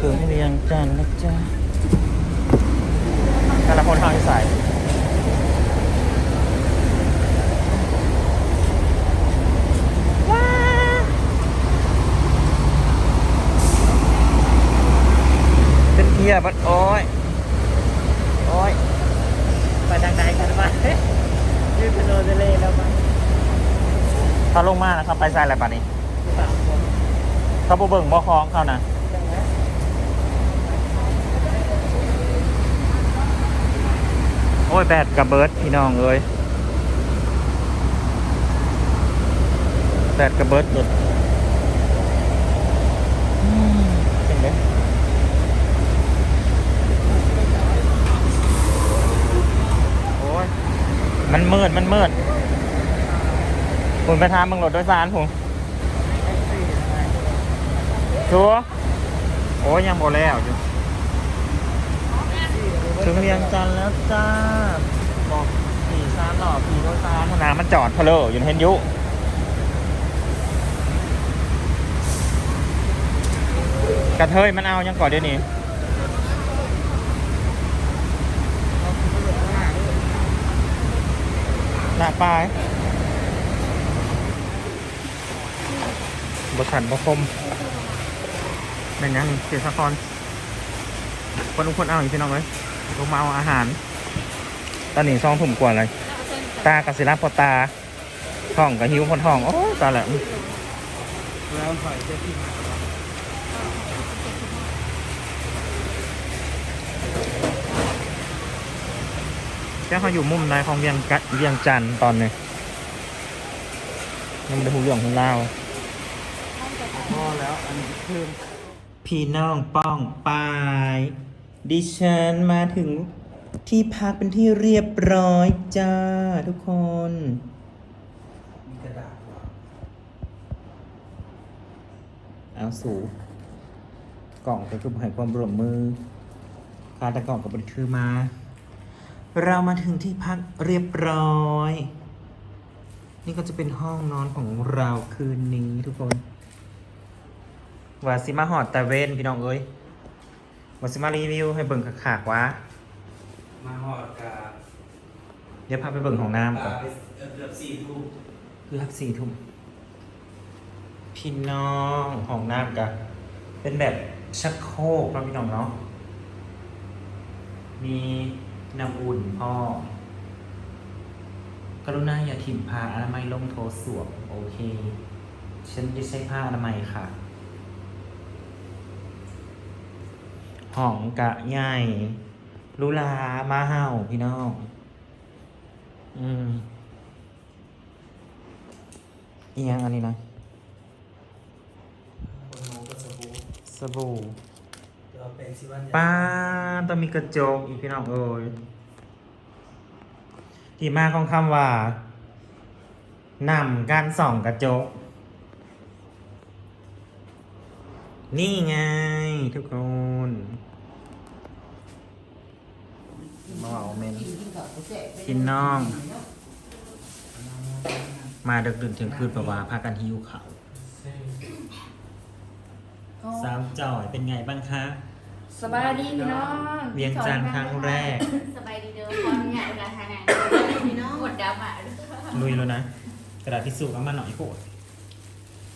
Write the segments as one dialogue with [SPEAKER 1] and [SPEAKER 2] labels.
[SPEAKER 1] ถึงเวียงจันทร์นะจ๊ะแต่ละคนทางที่ใส่ว้าเป็นเทียบัดโอ้ย โอ้ย
[SPEAKER 2] ไปทางไหนกันวะยืดเป็นโรเดเล่แล้วมั้ง
[SPEAKER 1] เขาลงมานะครับ ไปใส่อะไรป่ะนี้
[SPEAKER 2] สามคน
[SPEAKER 1] เขาบ่เบิ่งบ่คล้องเขานะ โอ้ยแบดกับเบิร์ดพี่น้องเอ้ยแบดกับเบิร์ดหลุดมเป็นไงโอ้ยมันมืดมันมืดคุณไปทางมึงรถโดยสารผมชัวโอ้ยยังบ่แล้วอยู่ ถึงเรียงจันทร์แล้วจ้า บอกผีซานหล่อผีโดยสารธนามันจอดเพลออยู่เห็นยุกระเทยมันเอายังก่อนเดี๋ยวนี้หน้าปลายบชันบคมเป็นยังเสียสะคอนคนทุกคนเอาอยู่พี่น้องเลย ลงมาเอาอาหาร ตอนนี้ซองถุ่มกว่าเลย ตากระสิรับพอตาท้องกับหิวคนท้อง โอ้ตายแล้ว
[SPEAKER 2] แล้วถอยจะที่มา
[SPEAKER 1] แค่เขาอยู่มุมในของเวียงกะเวียงจันตอนนี้ยังไม่ได้หูเรื่องของเรา
[SPEAKER 2] พ่อแล้วอันนี้เพิ่ม
[SPEAKER 1] พี่น้องป้องปาย ดิฉันมาถึงที่พักเป็นที่เรียบร้อยจ้าทุกคน
[SPEAKER 2] มีกระดาษวาง
[SPEAKER 1] เอาสูกล่องก็คือให้ความร่วมมือคาต่กล่องกับบริคือมา เรามาถึงที่พักเรียบร้อย นี่ก็จะเป็นห้องนอนของเราคืนนี้ทุกคนวาซิมาหอดตะเวนพี่น้องเอ้ย วาซิมารีวิวให้เบิ่งขากๆวะ
[SPEAKER 2] มาหอดกับ
[SPEAKER 1] เดี๋ยวพาไปเบิ่งของน้ำก่อน
[SPEAKER 2] เกือบสี่ทุ่ม
[SPEAKER 1] เกือบสี่ทุ่มพี่น้องของน้ำกันเป็นแบบชักโครกนะพี่น้องเนาะ มีน้ำอุ่นพ่อกรุณาอย่าถิ่มผ้าอนามัยลงโถสวมโอเค ฉันได้ใช้ผ้าอนามัยค่ะ ห้องกะใหญ่ลุลามาเห่าพี่น้อง อืมอีกอย่างอันนี้นะ
[SPEAKER 2] คนโมก็สบู่
[SPEAKER 1] สบู่
[SPEAKER 2] เดี๋ยวเป็นสิวัน
[SPEAKER 1] ป้าดต้องมีกระจกอีกพี่น้องเอ้ยที่มาของคำว่านำการส่องกระจก นี่ไงทุกคนมาเอาเมนกินน้อง มาดึกดื่นถึงคืนประวาพากันหิวเขาวสาวจ่อยเป็นไงบ้างคะ
[SPEAKER 3] สบายดีพี่น้อง
[SPEAKER 1] เวียงจันทร์ครั้งแรก
[SPEAKER 4] สบายดีเด้อความใหญ่ราคาไหนพี่น้องกดดับอะ
[SPEAKER 1] ลุยแล้วนะ กระดาษทิชชู่เอามาหน่อยโคตร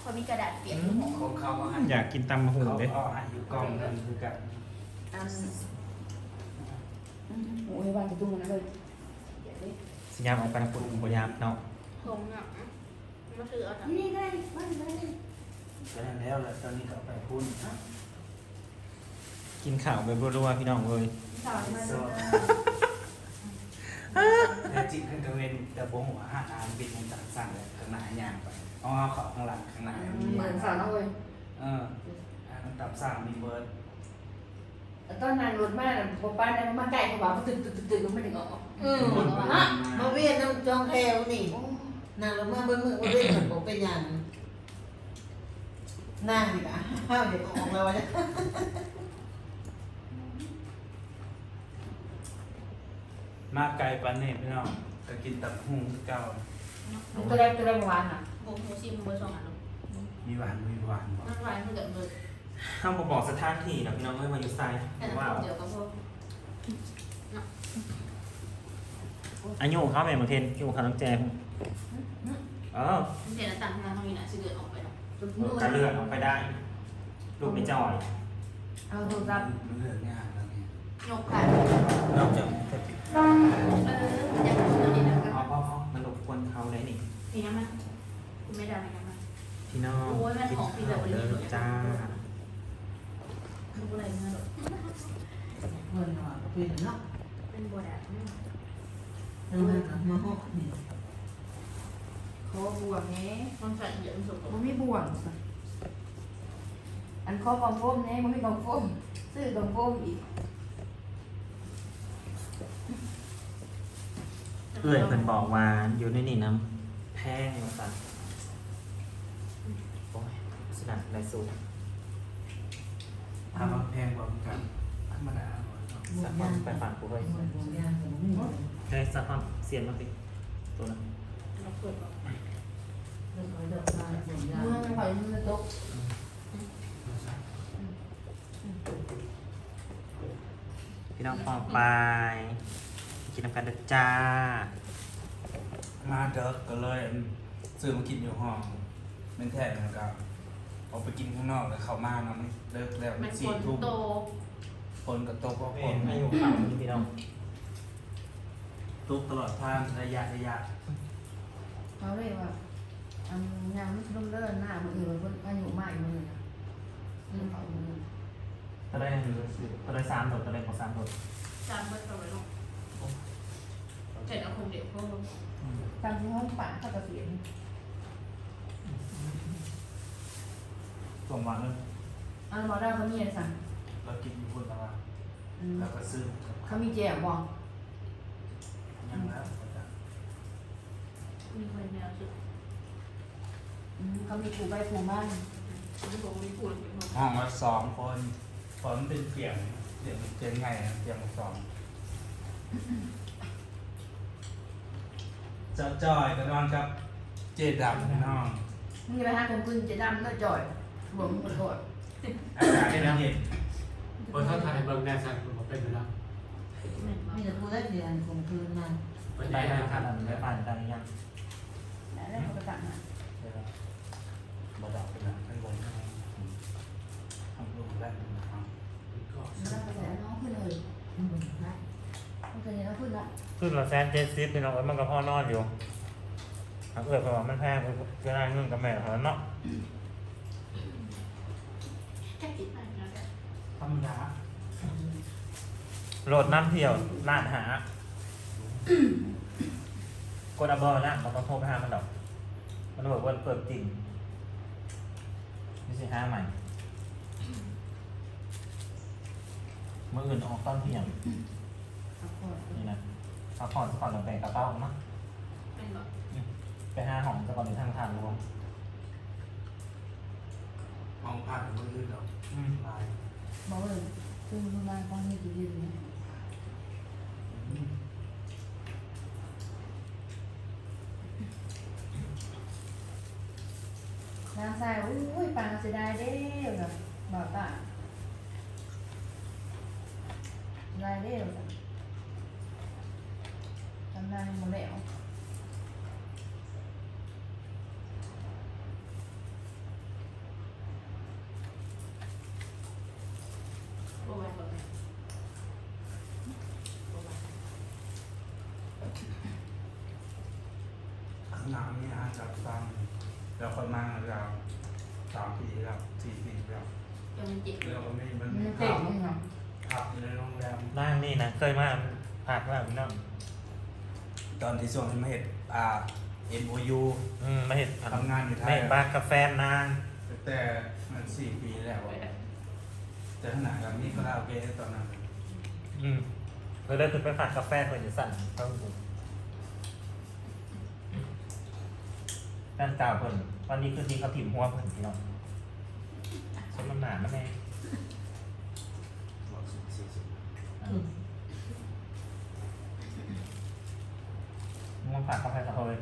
[SPEAKER 4] คนมีกระดาษเปียกอยู่หม
[SPEAKER 2] ของเขาก็ให้
[SPEAKER 1] อยากกินตำมะฮุง
[SPEAKER 2] เขา
[SPEAKER 1] เด้
[SPEAKER 2] ก็ให้อยู่กล่องนั่นคือกัน
[SPEAKER 3] โอ้ยวันจะตุ้งนะเลย
[SPEAKER 1] สยามเอากระปุกบยามเนาะ
[SPEAKER 4] ผมเนาะมาถือเอาเนาะ
[SPEAKER 3] นี่ได้วันได้
[SPEAKER 2] แล้วแล้วแล้วตอนนี้ก็ไปพุ่น
[SPEAKER 1] กินข่าวไปรัวๆพี่น้องเลย
[SPEAKER 3] สาวมา
[SPEAKER 2] โซ่ แต่จริงขึ้นกระเวนแต่โบหัวห้าอานบิดมันตัดสั่งเลยข้างหน้าย่างไปเพราะว่าเขาข้างหลังข้างหน้า
[SPEAKER 3] เหมือนสาวน้องเลย
[SPEAKER 2] เอออันนั้นตับสั่งมีเบิร์ด
[SPEAKER 3] ตอนนั้นรถมากบป้าเนี่ยมาไก่เขาบอกเขาตื่นตื่นตื่นไม่ถึงออก
[SPEAKER 4] อืม
[SPEAKER 5] ฮะมาเวียนน้ำจองแพรวนี่นางเรามาเบิ่งมือมาเวียนเหมือนผมเป็นหยังนางนี่นะห้าวเดี๋ยวออกแล้ววะเนี่ย
[SPEAKER 2] มาไกลปานนี่พี่น้องก็กินตับหุ่งคือเก่า
[SPEAKER 3] ตัวแรกตัวแรกเมื่อวานอะ
[SPEAKER 4] ผมหูซิมเบอร์สองอะเนาะ
[SPEAKER 2] มีหวานมีหวานบ่
[SPEAKER 4] นั่งไว้เพื่อเกิดเบอร์
[SPEAKER 2] ส
[SPEAKER 1] ห้ามบอกบอกสถานที่นะพี่น้องเอ้ยมาอยู่ไซน์
[SPEAKER 4] แต่ละ
[SPEAKER 1] ว่า
[SPEAKER 4] เดี๋ยวก็พวก
[SPEAKER 1] อายุเขาแม่บางเทนอยู่เขาต้องแจงเออ
[SPEAKER 4] เดี๋ยวต่างทางตรงนี้นะสิเดินออกไปเนาะ
[SPEAKER 1] เออการเลื่อนออกไปได้ ลูกไม่จอย
[SPEAKER 3] เอาโทรศัพท์
[SPEAKER 2] มันเหลืองาน แล้วเนี่ย
[SPEAKER 4] ยกขา
[SPEAKER 1] นอกจาก
[SPEAKER 4] เอออยากพูดตรงนี้นะ
[SPEAKER 1] เอา
[SPEAKER 4] ก็
[SPEAKER 1] พ่อพ่อมันรบกวนเขาได้นี่
[SPEAKER 4] ทีนี้มันคุณไม่ได้ไหมกันมา
[SPEAKER 1] พี่น้อง
[SPEAKER 4] โอ้ยมันของพี่แบบวันนี้
[SPEAKER 1] เด้อจ้า
[SPEAKER 4] คืออะไรเงี้ยหรอ
[SPEAKER 5] เงินหน่อยก็เป็นเนาะ
[SPEAKER 4] เป็นบัวแดด
[SPEAKER 5] เออมาหอกนี่
[SPEAKER 3] ขอบวงแหน่
[SPEAKER 4] ต้องใส่เยอะสุด
[SPEAKER 3] มันไม่บวงอันขอกองโฟมแหน่มันไม่กองโฟมซื้อกองโฟมอีก
[SPEAKER 1] เอื้อยเพิ่นบอกว่าอยู่ในนี่น้ำแพงมาสั่นโอ้ยสนับไรสูง
[SPEAKER 2] ถ้ามันแพงกว่ากันธรรมดาหน่อยเนาะ
[SPEAKER 1] สักคนไปฝากกูไว้
[SPEAKER 5] เงินวงยางของมึง
[SPEAKER 1] เฮ้ยสักคนเสียนมาสิตัวนั้น
[SPEAKER 4] เราเปิดก่อน
[SPEAKER 5] เรื่องของเรื่องการวงยาง
[SPEAKER 3] เมืองข่อยมันตก
[SPEAKER 1] พี่น้องพอไป กินน้ำกันเด้อจ้า
[SPEAKER 2] มาเด็กก็เลยซื้อมากินอยู่ห้องเป็นแท้นะครับออกไปกินข้างนอกแล้วเข้ามานะมันเลิกแล้ว
[SPEAKER 4] มัน
[SPEAKER 2] สี่
[SPEAKER 4] คน
[SPEAKER 2] ทุ่ม
[SPEAKER 4] โต
[SPEAKER 2] คนกับโต๊ะก็ค
[SPEAKER 1] เห็
[SPEAKER 2] น
[SPEAKER 1] นอายุเขาพี่น้อง
[SPEAKER 2] ทุกตลอดทางระยะระยะ
[SPEAKER 3] เขาเลยว่าอันยามมันลุ่มเลิศหน้ามืออื่นมันอายุมากอีกมือนะมือเขามือ
[SPEAKER 1] ตะได้ตะได้สามโดดตะได้ของสามโดด
[SPEAKER 4] จานเปิดเอาไว้ลง เจ็ดเอาคงเดี๋ยวพวก
[SPEAKER 3] ตามที่ห้องป่าเขาจะเสียง
[SPEAKER 1] สมหวังเลย
[SPEAKER 3] อันบอกได้เขามีอะไรสั่ง
[SPEAKER 2] เรากินอยู่คนละวัน
[SPEAKER 3] อืม
[SPEAKER 2] แล้วก็ซื้อ
[SPEAKER 3] เขามีแจวบอก
[SPEAKER 2] ยังแล้ว
[SPEAKER 4] มีคนแนวสุด
[SPEAKER 3] อืมเขามีผูใบผูบ้าน
[SPEAKER 4] มีคนมีผู้หรือมีคน
[SPEAKER 2] ห้องละสองคนเพราะมันเป็นเตียงเตียงเตียงไงนะเตียงละสอง เจ้าจอยก็นอนกับเจดำพี่น้อง
[SPEAKER 3] มึงจะไปหาคนคุณจะดำเลือดจ่อยบอกมึงกด
[SPEAKER 2] อากาศเย็น
[SPEAKER 6] บนเท่าไทยเบิ่งแน่สักผมเป็นอยู่แล้ว
[SPEAKER 5] มีแต่ผู้ได้เรียนคงคืนมา
[SPEAKER 6] ไป
[SPEAKER 1] ได้
[SPEAKER 6] ได้
[SPEAKER 1] ได้
[SPEAKER 6] นะค
[SPEAKER 1] ครั
[SPEAKER 6] รั
[SPEAKER 1] บบได้ผ่านได้ยัง
[SPEAKER 3] แล้วได้เขาไปตักมา
[SPEAKER 2] บ่ดอกเป็นอะไรทั้งบนทั้งล่างทำรูปแรกนะครับ
[SPEAKER 6] ก็
[SPEAKER 3] แล้วไปใส่น้องขึ้นเลย
[SPEAKER 5] มันเป็นพระ
[SPEAKER 3] มันจะเนี่ยขึ้นละ
[SPEAKER 1] ขึ้นละแสนเจ็ดสิบพี่น้องเอ้ยมันก็พ่อนอนอยู่ถ้าเอื้อยเพราะว่ามันแพงเวลาเงินกับแม่เขาเนาะ
[SPEAKER 4] แค่คิดไปนะแต่
[SPEAKER 2] ธรรมดา
[SPEAKER 1] โหลดน้ำเที่ยวร้านหากดอัพเบอร์นะเราต้องโทรไปหามันดอก มันบอกว่าเปิดจริงไม่ใช่ห้าใหม่เมื่ออื่นออกตอนเที่ยง
[SPEAKER 3] เอาก่อน
[SPEAKER 1] นี่นะ พักผ่อนสักก่อนเราแบ่งกระเป๋าเนาะ
[SPEAKER 4] เป็นแบบ
[SPEAKER 1] ไปห้าห้องสักก่อนในทางทางรวม
[SPEAKER 2] มองผ่านมืออื่นดอก
[SPEAKER 1] อืม
[SPEAKER 2] ลาย
[SPEAKER 3] บอกเลยคือมึงมาตอนนี้จะยืนเนี่ยนางสายอุ้ยปางเสียดายเด้อแบบบอกตาได้เด้อแบบทำ ได้หมดแล้ว
[SPEAKER 4] โอ้ยแบบ
[SPEAKER 2] ข้างหน้านี่อาจจะฟังแล้วคนมาแล้วสามปีแล้วสี่ปีแล้ว
[SPEAKER 4] ยังมันเจ็บ
[SPEAKER 2] แล้วก็ไม่มัน
[SPEAKER 3] มัน
[SPEAKER 2] ขั
[SPEAKER 3] เจ๋ง
[SPEAKER 2] บ
[SPEAKER 3] เลยเนาะ
[SPEAKER 2] ขับอยู่ในโรงแรม
[SPEAKER 1] นั่งนี่นะเคยมาผักว่าพี่น้อง
[SPEAKER 2] ตอนที่ส่งที่มาเห็ดอ่า MOU
[SPEAKER 1] อืมไม่เห็น
[SPEAKER 2] ทำงานอยู่ไทย
[SPEAKER 1] ไม่เห็นบ้านกาแฟนาง
[SPEAKER 2] แต่มันสี่ปีแล้วแต่ขนาดกับนี่ก็เล่าเกตอนนั้น
[SPEAKER 1] อืมเคยได้ขึ้นไปฝากกาแฟคนอยู่สั่นต้องดูด้านกล่าวเพิ่นวันนี้คือดีเขาถิ่มหัวเพิ่นพี่น้องสมน้ำหนานะแม่
[SPEAKER 2] บอกสิบสี่สิบ
[SPEAKER 1] อะมึ มันฝากกาแฟสะเพย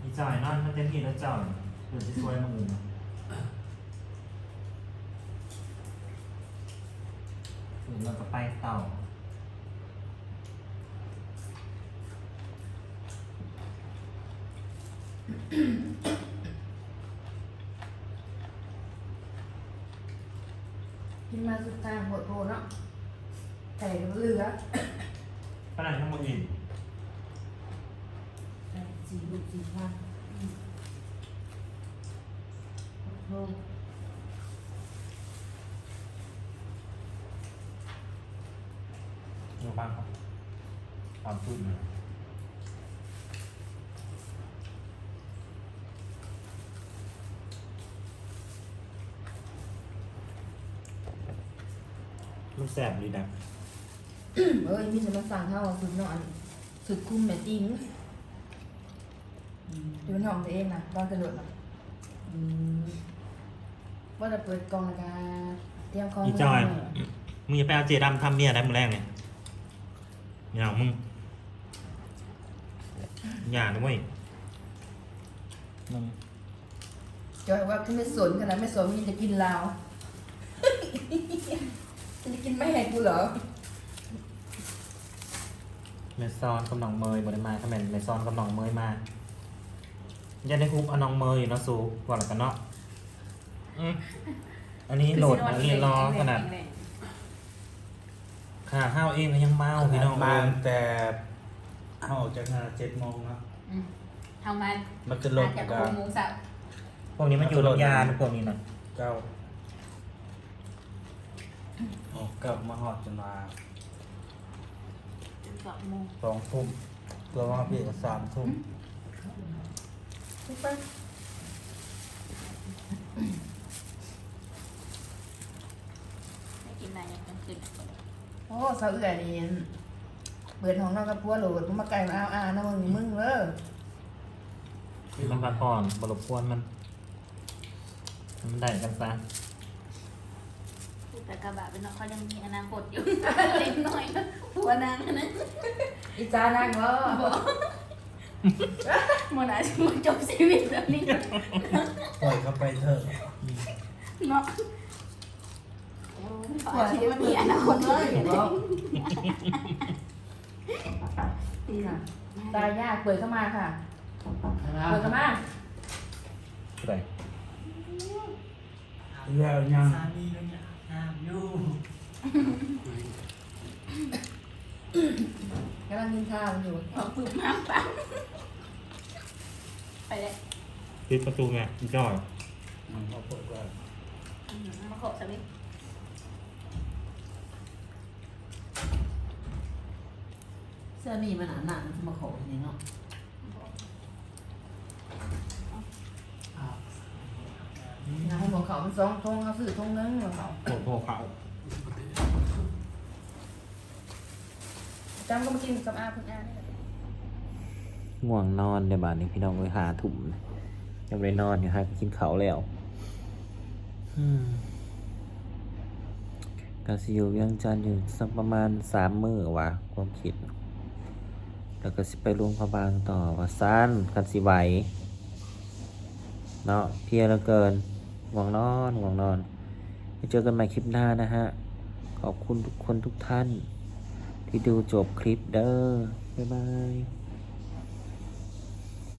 [SPEAKER 1] อีจ่อยนอนมันเต็มที่แล้วจ่อเดี๋ยวจะช่วยมึงถึงเราจะไปเต่า
[SPEAKER 3] อืม มาสุดทางหัวโตเนาะไก่ก็เหลือ
[SPEAKER 1] ขนาดทั้งหมดอีก
[SPEAKER 3] ไก่สี่ลูกสี่พันโอ้
[SPEAKER 1] อยู่บ้างครับตามพูดมามั แสบดีนะ
[SPEAKER 3] เอ้ยมีสมาสั่งเข้าสุดนอนสุดคุ้มแม่จริงอยู่ในห้องตัวเองนะตอนกระโดดนะอืมว่าจะเปิดกล่องแล้วกันเตรียมของ
[SPEAKER 1] อีจอย
[SPEAKER 3] ไว้
[SPEAKER 1] มึงอย่าไปเอาเจดำทำเมียได้มึงแรกเนี่ยอย่ามึงอย่านะเว้ยมึง
[SPEAKER 3] จอยว่าที่ไม่สนขนาดไม่สนมันจะกินลาวมันจะกิน ไม่ให้กูเหรอ
[SPEAKER 1] เมซอนกับน้องเมยบริมาถ้าแมนเมซอนกับน้องเมยมาอย่าได้คุบเอาน้องเมยอยู่เนาะสูก่อนแล้วกันเนาะอืมอันนี้โหลดอันนี้รอขนาดค่ะห้าวเองก็ยังเมาพี่น้อง
[SPEAKER 2] มา
[SPEAKER 1] เอ้ย
[SPEAKER 2] แต่เขาออกจากงานเจ็ดโมงนะ
[SPEAKER 4] ทำมา
[SPEAKER 2] มันจะลง
[SPEAKER 4] จาก
[SPEAKER 2] กั
[SPEAKER 4] ห
[SPEAKER 2] บ
[SPEAKER 4] กโมงเช้า
[SPEAKER 1] พวกนี้มันอยู่โรงยานะพวกนี้นะ
[SPEAKER 2] เก้า ออกกลับมาหอดจนมา
[SPEAKER 4] ถึงสองโมง
[SPEAKER 2] สองทุ่มตัวมาพี่ก็สามทุ่ม
[SPEAKER 3] ทุกไป
[SPEAKER 4] ไม่กินอะไรยังกันขึ้น
[SPEAKER 3] โอ้สาวเอื่อยนี่เปิดห้องนอนกับพัวโหลดมึงมาไก่มาเอาอ่านะมึงมึงเด้อ
[SPEAKER 1] มันพักผ่อนบรบกวนมัน มันได้กันซะ
[SPEAKER 4] แต่กระบะเป็นน้องเขายังมีอนาคตอยู่ เล็กหน่อยหัวนางนะ
[SPEAKER 3] อีจานังเหรอ
[SPEAKER 4] โมนาจะมาจบชีวิตแบบนี้
[SPEAKER 2] ปล่อยเขาไปเถอะ
[SPEAKER 4] เนาะขอชีวิตมีอนาคตเลย
[SPEAKER 3] ดีน่ะตายยากเปิดเข้ามาค่ะ เปิดเข้ามา
[SPEAKER 1] ไร
[SPEAKER 2] แล้วยัง
[SPEAKER 3] กำลังกินข้าวอยู่
[SPEAKER 4] ขอฝึกมากปังไปเลย
[SPEAKER 1] ปิดประตูไงอีจอย
[SPEAKER 2] อืมเขาเปิดว่า
[SPEAKER 4] มาขอสวิต
[SPEAKER 5] เสื้อมีมันหนาหนามันจะมาขออย่างนี้เนาะ
[SPEAKER 3] นะให้หมอ เขามันสองทงเขาสื่อทงนึงหมอเขา
[SPEAKER 1] โผล่โผล่เขา
[SPEAKER 3] จำก็มากินกับอาคุณอานี่แหละ
[SPEAKER 1] ง่วงนอนเดี๋ยวบานนี้พี่น้องไปหาถุ่มยังไม่ได้นอนอยู่ฮะกินเขาวแล้วอืมกาซิอยู่เวียังจันทน์อยู่สักประมาณสามมื้อว่ะความคิด แล้วก็สิไปลงพระบางต่อว่าสั้นกันสิไหวเนาะเพลียเหลือเกิน ง่วงนอนง่วงนอนไปเจอกันใหม่คลิปหน้านะฮะ ขอบคุณทุกคนทุกท่าน ที่ดูจบคลิปเด้อบ๊ายบาย